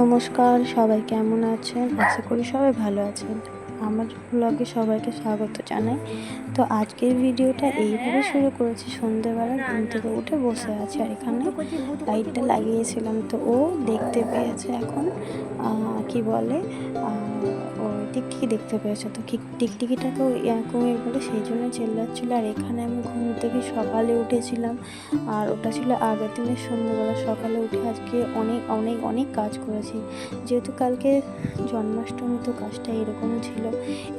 নমস্কার, সবাই কেমন আছেন? আশা করি সবাই ভালো আছেন। আমার ব্লগে সবাইকে স্বাগত জানাই। তো আজকের ভিডিওটা এইভাবে শুরু করেছি। সন্ধ্যেবেলা ঘুম থেকে উঠে বসে আছে আর এখানে লাইটটা লাগিয়েছিলাম। তো ও দেখতে পেয়েছে এখন কি বলে টিকটিকি দেখতে পেয়েছে। তো টিকটিকিটাকেও কুমির বলে সেই জন্য চেল্লাচ্ছিলো। আর এখানে আমি ঘুম থেকে সকালে উঠেছিলাম। আর ওটা ছিল আগের দিনের সন্ধ্যেবেলা। সকালে উঠে আজকে অনেক অনেক অনেক কাজ করেছি। যেহেতু কালকে জন্মাষ্টমী, তো কাজটা এরকম ছিল।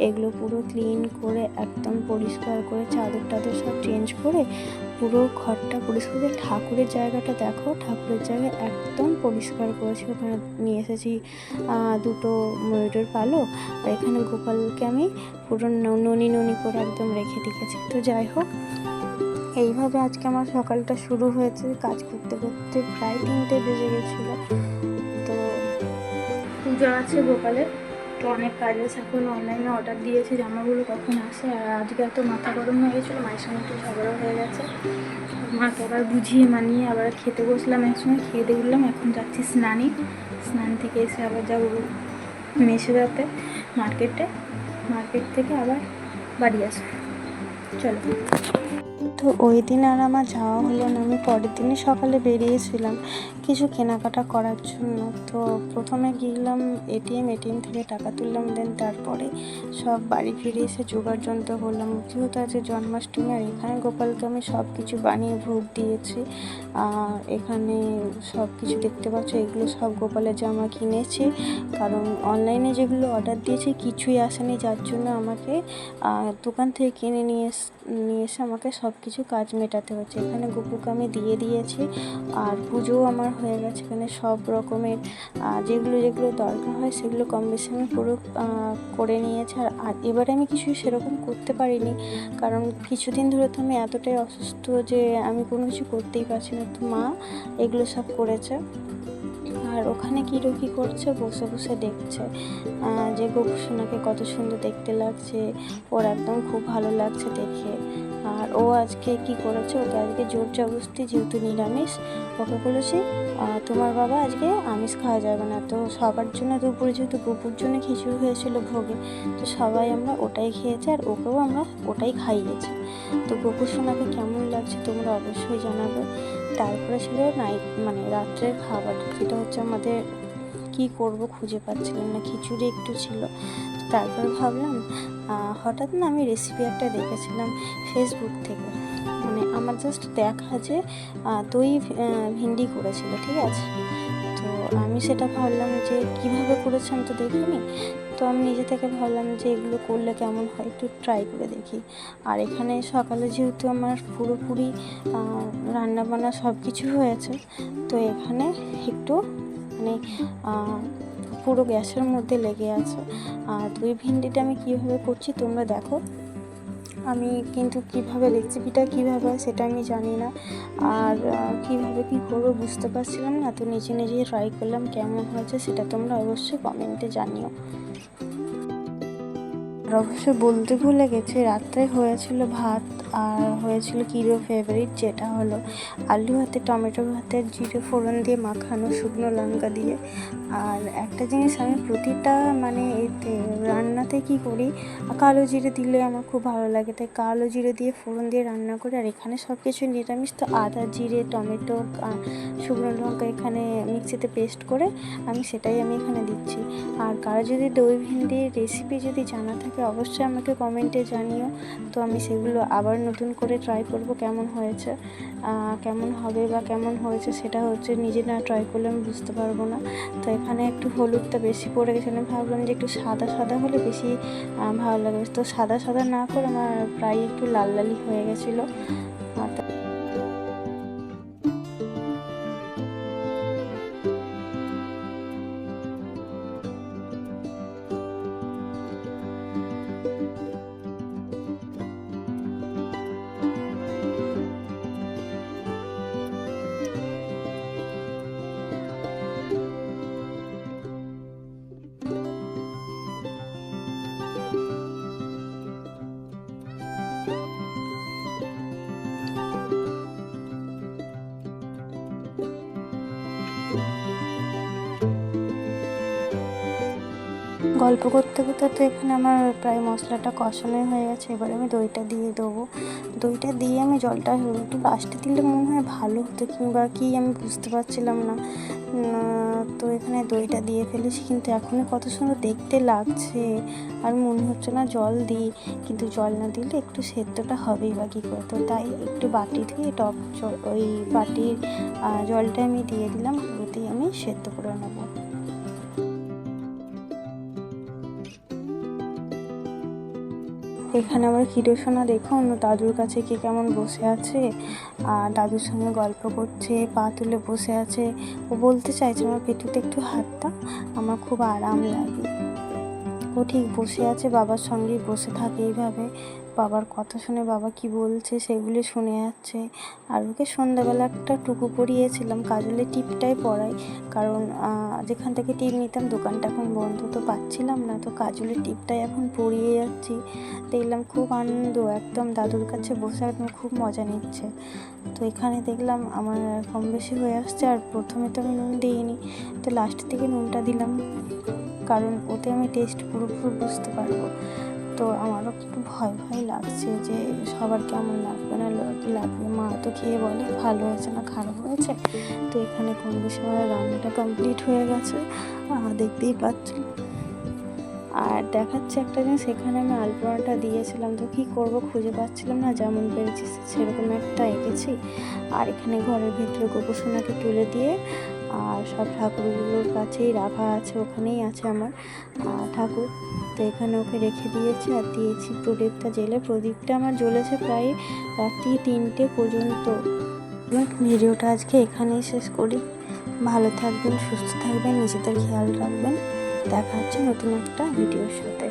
এগুলো পুরো ক্লিন করে, একদম পরিষ্কার করে চাদর টাদর সব চেঞ্জ করে পুরো ঘরটা পরিষ্কার করে ঠাকুরের জায়গাটা দেখো। ঠাকুরের জায়গা একদম পরিষ্কার করেছি। ওখানে নিয়ে এসেছি দুটো ময়ূরের পালক আর এখানে গোপালকে আমি পুরো ননি ননি করে একদম রেখে দিয়েছি। তো যাই হোক, এইভাবে আজকে আমার সকালটা শুরু হয়েছে। কাজ করতে করতে প্রায় তিনটে বেজে গেছিল। তো পুজো আছে গোপালের। তো অনেক কাজ আছে। এখন অনলাইনে অর্ডার দিয়েছি, জামাগুলো কখন আসে? আর আজকে এত মাথা গরম হয়ে গেছিল, মায়ের সঙ্গে একটু ঝগড়া হয়ে গেছে। মাকে আবার বুঝিয়ে মানিয়ে আবার খেতে বসলাম একসঙ্গে, খেয়ে দিয়ে উঠলাম, এখন যাচ্ছি স্নানে। স্নান থেকে এসে আবার যাব যাব মেসেদাতে, মার্কেটে। মার্কেট থেকে আবার বাড়ি আসব। চলো। তো ওই দিন আর আমার যাওয়া হলো না। আমি পরের দিনই সকালে বেরিয়েছিলাম কিছু কেনাকাটা করার জন্য। তো প্রথমে গেলাম এটিএম এটিএম থেকে টাকা তুললাম দেন তারপরে সব বাড়ি ফিরে এসে জোগাড় যন্ত্র করলাম। যেহেতু আছে জন্মাষ্টমী আর এখানে গোপালকে আমি সব কিছু বানিয়ে ভোগ দিয়েছি, আর এখানে সব কিছু দেখতে পাচ্ছ, এগুলো সব গোপালের জামা কিনেছি। কারণ অনলাইনে যেগুলো অর্ডার দিয়েছি কিছুই আসেনি, যার জন্য আমাকে দোকান থেকে কিনে নিয়ে নিয়ে এসে আমাকে সব কিছু কাজ মেটাতে হচ্ছে। এখানে গোপুকে আমি দিয়ে দিয়েছি আর পুজোও আমার হয়ে গেছে। এখানে সব রকমের যেগুলো যেগুলো দরকার হয় সেগুলো কম বেশি আমি পুরো করে নিয়েছি। আর এবারে আমি কিছুই সেরকম করতে পারিনি। কারণ কিছুদিন ধরে তো আমি এতটাই অসুস্থ যে আমি কোনো কিছু করতেই পারছি না। তো মা এগুলো সব করেছে। আর ওখানে কী রকি করছে? বসে বসে দেখছে। যে গোপুসোনাকে কত সুন্দর দেখতে লাগছে। ওর একদম খুব ভালো লাগছে দেখে। আর ও আজকে কি করেছে? ওকে আজকে জোর জবরদস্তি যেহেতু নিরামিষ, ওকে বলেছি তোমার বাবা আজকে আমিষ খাওয়া যাবে না। তো সবার জন্য দুপুরে যেহেতু গোপুর জন্য খিচুড়ি হয়েছিল ভোগে, তো সবাই আমরা ওটাই খেয়েছি আর ওকেও আমরা ওটাই খাইয়েছি। তো গোপুর সোনাকে কেমন লাগছে তোমরা অবশ্যই জানাবে। তারপরে ছিল নাইট মানে রাত্রের খাবার। যেটা হচ্ছে আমাদের কি করব খুঁজে পাচ্ছিলাম না, খিচুড়ি একটু ছিল। তারপর ভাবলাম হঠাৎ না আমি রেসিপি একটা দেখেছিলাম ফেসবুক থেকে। মানে আমার জাস্ট দেখা যে দই ভিন্ডি করেছিল, ঠিক আছে? আমি সেটা ভাবলাম যে কীভাবে করেছে আমি তো দেখিনি। তো আমি নিজে থেকে ভাবলাম যে এগুলো করলে কেমন হয় একটু ট্রাই করে দেখি। আর এখানে সকালে যেহেতু আমার পুরোপুরি রান্না বান্না সব কিছু হয়েছে, তো এখানে একটু মানে পুরো গ্যাসের মধ্যে লেগে আছে। আর দুই ভিন্ডিটা আমি কীভাবে করছি তোমরা দেখো। আমি কিন্তু কীভাবে রেসিপিটা কীভাবে হয় সেটা আমি জানি না। আর কীভাবে কী করব বুঝতে পারছিলাম না, তো নিজে নিজেই ট্রাই করলাম কেমন হয়েছে সেটা তোমরা অবশ্যই কমেন্টে জানিও। আর অবশ্য বলতে ভুলে গেছে, রাত্রে হয়েছিল ভাত। আর হয়েছিল কিরো ফেভারিট যেটা হলো আলু হাতে, টমেটো ভাতের জিরে ফোড়ন দিয়ে মাখানো শুকনো লঙ্কা দিয়ে। আর একটা জিনিস আমি প্রতিটা মানে এতে রান্নাতে কি করি, কালো জিরে দিলে আমার খুব ভালো লাগে, তাই কালো জিরে দিয়ে ফোড়ন দিয়ে রান্না করি। আর এখানে সব কিছু নিরামিষ, তো আদা, জিরে, টমেটো শুকনো লঙ্কা এখানে মিক্সিতে পেস্ট করে আমি সেটাই আমি এখানে দিচ্ছি। আর কারও যদি দই ভিন্ডির রেসিপি যদি জানা থাকে, অবশ্যই আমাকে কমেন্টে জানিও। তো আমি সেগুলো আবার নতুন করে ট্রাই করব কেমন হয়েছে কেমন হবে বা কেমন হয়েছে সেটা হচ্ছে নিজে না ট্রাই করলে আমি বুঝতে পারব না। তো এখানে একটু হলুদটা বেশি পড়ে গেছে, আমি ভাবলাম যে একটু সাদা সাদা হলে বেশি ভালো লাগবে তো সাদা সাদা না করে আমার প্রায় একটু লাল লালই হয়ে গেছিল। গল্প করতে করতে তো এখানে আমার প্রায় মশলাটা কষানোই হয়ে গেছে। এবার আমি দইটা দিয়ে দেবো। দইটা দিয়ে আমি জলটা একটু লাস্টে দিলে মনে হয় ভালো হতো কিংবা কি আমি বুঝতে পারছিলাম না। তো এখানে দইটা দিয়ে ফেলেছি কিন্তু এখনই কত সুন্দর দেখতে লাগছে। আর মনে হচ্ছে না জল দিই, কিন্তু জল না দিলে একটু সেদ্ধটা হবেই বা কী করে। তো তাই একটু বাটি থেকে টক ওই বাটির জলটা আমি দিয়ে দিলাম, ওতেই আমি সেদ্ধ করে নেব। এখানে আমার কিরোসোনা দেখো অন্য দাদুর কাছে কে কেমন বসে আছে? আর দাদুর সঙ্গে গল্প করছে, পা তুলে বসে আছে। ও বলতে চাইছে আমার পেটুতে একটু হাত দাও আমার খুব আরাম লাগে। ও ঠিক বসে আছে, বাবার সঙ্গেই বসে থাকে এইভাবে। বাবার কথা শুনে বাবা কি বলছে সেগুলি শুনে যাচ্ছে। আর ওকে সন্ধ্যাবেলা একটা টুকু পরিয়েছিলাম কাজলের টিপটাই পরাই কারণ যেখান থেকে টিপ নিতাম দোকানটা এখন বন্ধ, তো পাচ্ছিলাম না। তো কাজলের টিপটাই এখন পরিয়ে যাচ্ছি। দেখলাম খুব আনন্দ, একদম দাদুর কাছে বসে একদম খুব মজা নিচ্ছে। তো এখানে দেখলাম আমার কম বেশি হয়ে আসছে, আর প্রথমে তো আমি নুন দিইনি। তো লাস্ট থেকে নুনটা দিলাম। কারণ ওতে আমি টেস্ট পুরোপুরি বুঝতে পারব। তো আমারও একটু ভয় ভয় লাগছে যে সবার কেমন লাগবে না লাগবে। মা তো খেয়ে বলে, ভালো হয়েছে না, খারাপ হয়েছে? তো এখানে বেশি আমার রান্নাটা কমপ্লিট হয়ে গেছে দেখতেই পাচ্ছি। আর দেখাচ্ছে একটা জিনিস, এখানে আমি আলপনাটা দিয়েছিলাম তো কী করব খুঁজে পাচ্ছিলাম না, যেমন পেরেছি সেরকম একটা এঁকেছি। আর এখানে ঘরের ভিতরে গোপসোনাকে তুলে দিয়ে আর সব ঠাকুরগুলোর কাছেই রাখা আছে, ওখানেই আছে আমার ঠাকুর তো এখানে ওকে রেখে দিয়েছি আর দিয়েছি প্রদীপটা জেলে। প্রদীপটা আমার জ্বলেছে প্রায় রাত্রি তিনটে পর্যন্ত। ভিডিওটা আজকে এখানেই শেষ করি। ভালো থাকবেন, সুস্থ থাকবেন, নিজেদের খেয়াল রাখবেন। দেখা হচ্ছে নতুন একটা ভিডিওর সাথে।